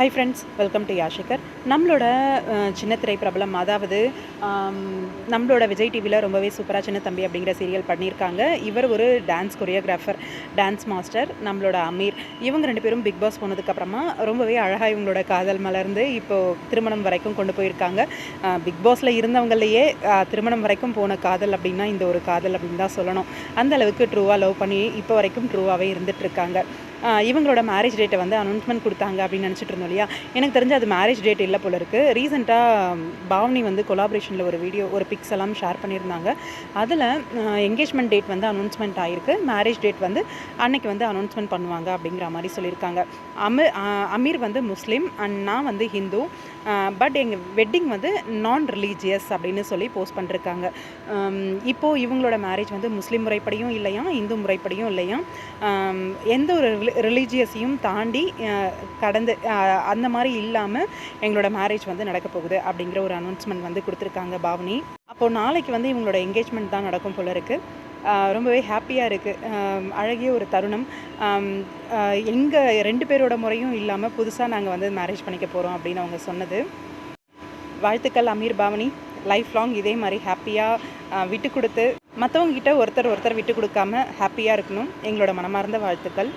Hi friends welcome to Yashikar நம்மளோட சின்ன திரை பிரபலம் அதாவது நம்மளோட விஜய் டிவியில் ரொம்பவே சூப்பராக சின்ன தம்பி அப்படிங்கிற சீரியல் பண்ணியிருக்காங்க இவர் ஒரு டான்ஸ் கொரியோகிராஃபர் டான்ஸ் மாஸ்டர் நம்மளோட அமீர். இவங்க ரெண்டு பேரும் பிக் பாஸ் போனதுக்கப்புறமா ரொம்பவே அழகாக இவங்களோட காதல் மலர்ந்து இப்போது திருமணம் வரைக்கும் கொண்டு போயிருக்காங்க. பிக் பாஸில் இருந்தவங்களையே திருமணம் வரைக்கும் போன காதல் அப்படின்னா இந்த ஒரு காதல் அப்படின்னு தான் சொல்லணும். அந்த அளவுக்கு ட்ரூவாக லவ் பண்ணி இப்போ வரைக்கும் ட்ரூவாகவே இருந்துகிட்ருக்காங்க இவங்களோட மேரேஜ் டேட்டை வந்து அனௌன்ஸ்மெண்ட் கொடுத்தாங்க அப்படின்னு நினச்சிட்டு இருந்தோம் இல்லையா? எனக்கு தெரிஞ்சு அது மேரேஜ் டேட் இல்லை போல இருக்குது ரீசெண்டாக பாவனி வந்து கொலாபரேஷனில் ஒரு வீடியோ ஒரு பிக்ஸ் எல்லாம் ஷேர் பண்ணியிருந்தாங்க. அதில் என்கேஜ்மெண்ட் டேட் வந்து அனௌன்ஸ்மெண்ட் ஆகிருக்கு மேரேஜ் டேட் வந்து அன்னைக்கு வந்து அனௌன்ஸ்மெண்ட் பண்ணுவாங்க அப்படிங்கிற மாதிரி சொல்லியிருக்காங்க. அமீர் அமீர் வந்து முஸ்லீம் அண்ட் நான் வந்து ஹிந்து. பட் எங்கள் வெட்டிங் வந்து நான் ரிலீஜியஸ் அப்படின்னு சொல்லி போஸ்ட் பண்ணிருக்காங்க. இப்போது இவங்களோட மேரேஜ் வந்து முஸ்லீம் முறைப்படியும் இல்லையா இந்து முறைப்படியும் இல்லையா? எந்த ஒரு ரிலீஜியஸையும் தாண்டி கடந்து அந்த மாதிரி இல்லாமல் எங்களோட மேரேஜ் வந்து நடக்க போகுது அப்படிங்கிற ஒரு அனௌன்ஸ்மெண்ட் வந்து கொடுத்துருக்காங்க பாவனி. அப்போது நாளைக்கு வந்து இவங்களோட என்கேஜ்மெண்ட் தான் நடக்கும் போல இருக்குது ரொம்பவே ஹாப்பியாக இருக்குது அழகிய ஒரு தருணம். எங்கள் ரெண்டு பேரோட முறையும் இல்லாமல் புதுசாக நாங்கள் வந்து மேரேஜ் பண்ணிக்க போகிறோம் அப்படின்னு அவங்க சொன்னது. வாழ்த்துக்கள் அமீர் பாவனி. லைஃப் லாங் இதே மாதிரி ஹாப்பியாக விட்டு கொடுத்து மற்றவங்ககிட்ட ஒருத்தர் ஒருத்தர் விட்டு கொடுக்காம ஹாப்பியாக இருக்கணும். எங்களோட மனமார்ந்த வாழ்த்துக்கள்.